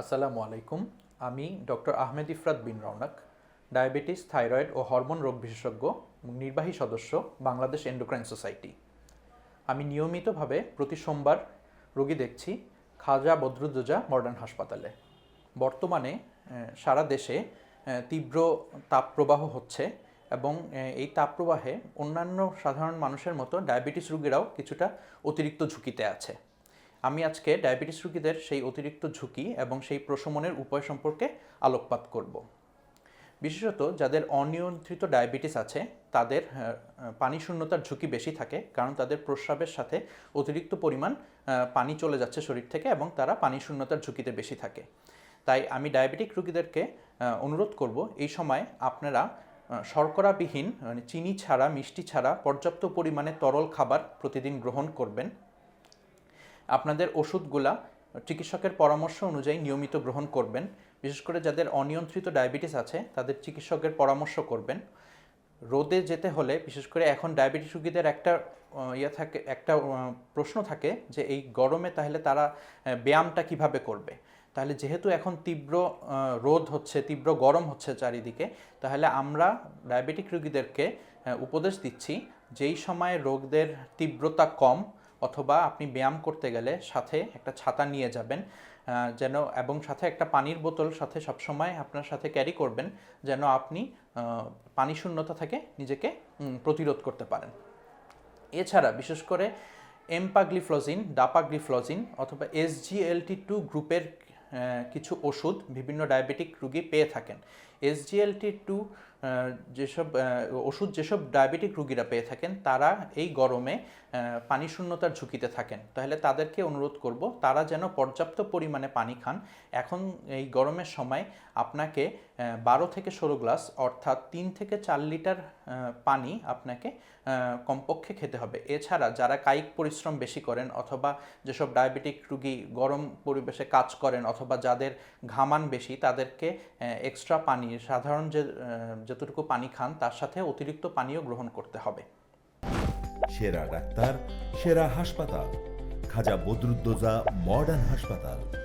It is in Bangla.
আসসালামু আলাইকুম। আমি doctor Ahmed Ifrat bin Raunak, diabetes, thyroid ও হরমোন রোগ বিশেষজ্ঞ, নির্বাহী সদস্য, বাংলাদেশ এন্ডোক্রাইন সোসাইটি আমি নিয়মিতভাবে প্রতি সোমবার রোগী দেখছি খাজা বদরুদ্দোজা মডার্ন হাসপাতালে। বর্তমানে সারা দেশে তীব্র তাপপ্রবাহ হচ্ছে এবং এই তাপপ্রবাহে অন্যান্য সাধারণ মানুষের মতো ডায়াবেটিস রোগীরাও কিছুটা অতিরিক্ত ঝুঁকিতে আছে। আমি আজকে ডায়াবেটিস রোগীদের সেই অতিরিক্ত ঝুঁকি এবং সেই প্রশমনের উপায় সম্পর্কে আলোকপাত করব। বিশেষত যাদের অনিয়ন্ত্রিত ডায়াবেটিস আছে, তাদের পানি শূন্যতার ঝুঁকি বেশি থাকে কারণ তাদের প্রস্রাবের সাথে অতিরিক্ত পরিমাণ পানি চলে যাচ্ছে শরীর থেকে এবং তারা পানি শূন্যতার ঝুঁকিতে বেশি থাকে। তাই আমি ডায়াবেটিক রোগীদেরকে অনুরোধ করব এই সময় আপনারা শর্করাবিহীন মানে চিনি ছাড়া, মিষ্টি ছাড়া পর্যাপ্ত পরিমাণে তরল খাবার প্রতিদিন গ্রহণ করবেন। আপনাদের ওষুধগুলা চিকিৎসকের পরামর্শ অনুযায়ী নিয়মিত গ্রহণ করবেন। বিশেষ করে যাদের অনিয়ন্ত্রিত ডায়াবেটিস আছে, তাদের চিকিৎসকের পরামর্শ করবেন। রোদে যেতে হলে, বিশেষ করে এখন ডায়াবেটিস রোগীদের একটা ইয়ে থাকে, একটা প্রশ্ন থাকে যে, এই গরমে তাহলে তারা ব্যায়ামটা কীভাবে করবে? তাহলে যেহেতু এখন তীব্র রোদ হচ্ছে, তীব্র গরম হচ্ছে চারিদিকে, তাহলে আমরা ডায়াবেটিক রোগীদেরকে উপদেশ দিচ্ছি, যেই সময়ে রোগদের তীব্রতা কম অথবা আপনি ব্যায়াম করতে গেলে সাথে একটা ছাতা নিয়ে যাবেন যেন, এবং সাথে একটা পানির বোতল সাথে সবসময় আপনার সাথে ক্যারি করবেন, যেন আপনি পানি শূন্যতা থেকে নিজেকে প্রতিরোধ করতে পারেন। এছাড়া বিশেষ করে এমপাগ্লিফ্লজিন ডাপাগ্লিফ্লজিন অথবা এসজিএলটি টু গ্রুপের কিছু ওষুধ বিভিন্ন ডায়াবেটিক রোগী পেয়ে থাকেন। এসজিএলটি টু যেসব ওষুধ, যেসব ডায়াবেটিক রুগীরা পেয়ে থাকেন, তারা এই গরমে পানি শূন্যতার ঝুঁকিতে থাকেন। তাহলে তাদেরকে অনুরোধ করব, তারা যেন পর্যাপ্ত পরিমাণে পানি খান। এখন এই গরমের সময় আপনাকে বারো থেকে ষোলো গ্লাস অর্থাৎ তিন থেকে চার লিটার পানি আপনাকে কমপক্ষে খেতে হবে। এছাড়া যারা কায়িক পরিশ্রম বেশি করেন অথবা যেসব ডায়াবেটিক রুগী গরম পরিবেশে কাজ করেন অথবা যাদের ঘামান বেশি, তাদেরকে এক্সট্রা পানি, সাধারণ যে যতটুকু পানি খান, তার সাথে অতিরিক্ত পানিও গ্রহণ করতে হবে। সেরা ডাক্তার, সেরা হাসপাতাল। খাজা বদরুদ্দোজা মডার্ন হাসপাতাল।